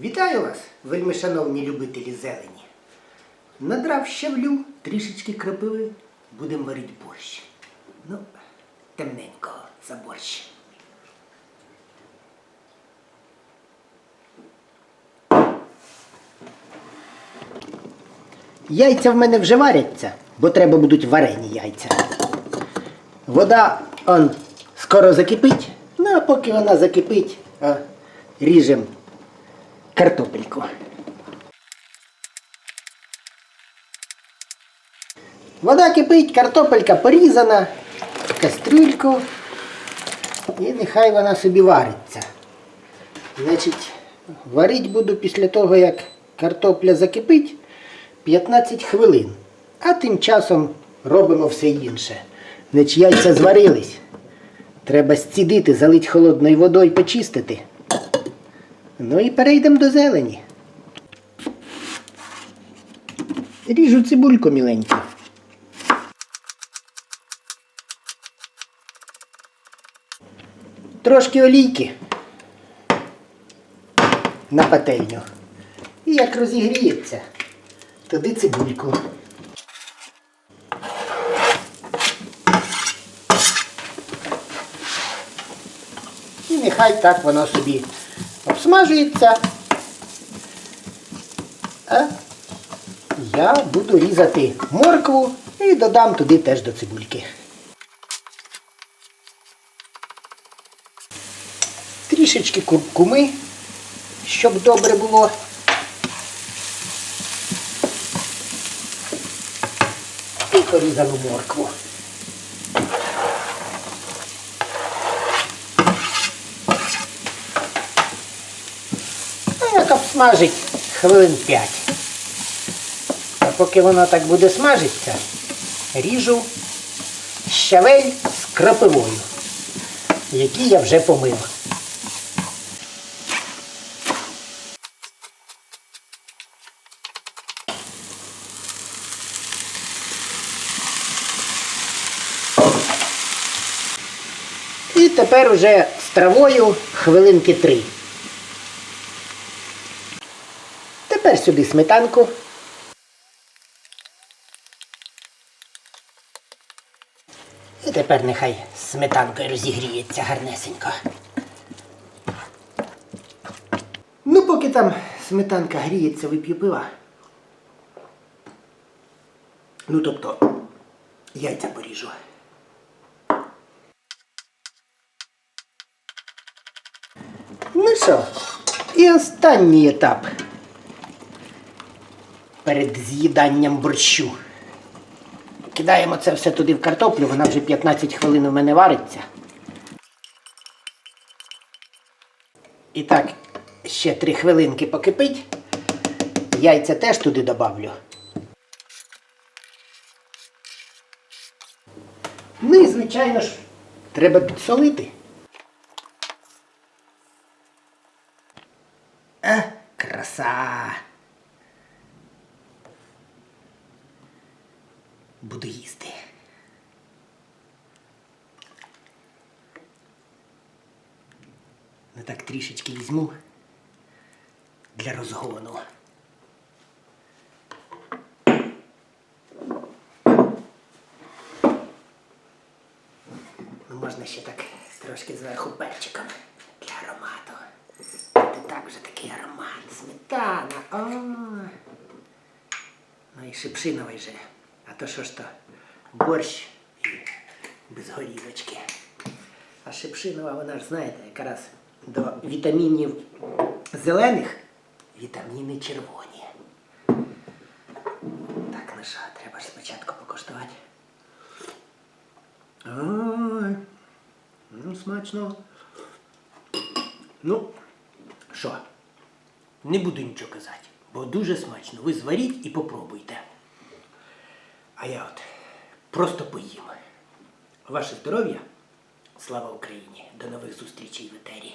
Вітаю вас, вельми шановні любителі зелені. Надрав щавлю, трішечки крапиви, будемо варити борщ. Ну, темненько за борщ. Яйця в мене вже варяться, бо треба будуть варені яйця. Вода он скоро закипить, ну а поки вона закипить, ріжемо картопельку. Вода кипить, картопелька порізана, кастрюльку. І нехай вона собі вариться. Значить, варити буду після того, як картопля закипить 15 хвилин. А тим часом робимо все інше. Значить, яйця зварились. Треба зцідити, залити холодною водою, почистити. Ну і перейдемо до зелені. Ріжу цибульку міленьку. Трошки олійки на пательню. І як розігріється, туди цибульку. І нехай так воно собі обсмажується. А я буду різати моркву і додам туди теж до цибульки. Трішечки куркуми, щоб добре було. І порізану моркву. Як обсмажить хвилин 5. А поки воно так буде смажитися, ріжу щавель з крапивою, які я вже помив. І тепер уже з травою хвилинки три. Тепер сюди сметанку. І тепер нехай сметанкою розігріється гарнесенько. Ну, поки там сметанка гріється, вип'ю пива. Ну, тобто, яйця поріжу. Ну що, і останній етап перед з'їданням борщу. Кидаємо це все туди в картоплю, вона вже 15 хвилин у мене вариться. І так, ще 3 хвилинки покипить. Яйця теж туди добавлю. Ну і, звичайно ж, треба підсолити. А, краса. Буду їсти. Ну так трішечки візьму для розгону. Ну, можна ще так трошки зверху перчиком для аромату. Це так вже такий аромат. Сметана. О. Ну і шипшиновий же. То що ж то? Борщ і без горілочки. А шипшинова, вона ж знаєте, якраз до вітамінів зелених вітаміни червоні. Так, ну що, треба ж спочатку покуштувати. Ой, ну смачно. Ну, що? Не буду нічого казати, бо дуже смачно. Ви зваріть і попробуйте. А я от просто поїм. Ваше здоров'я. Слава Україні! До нових зустрічей в етері.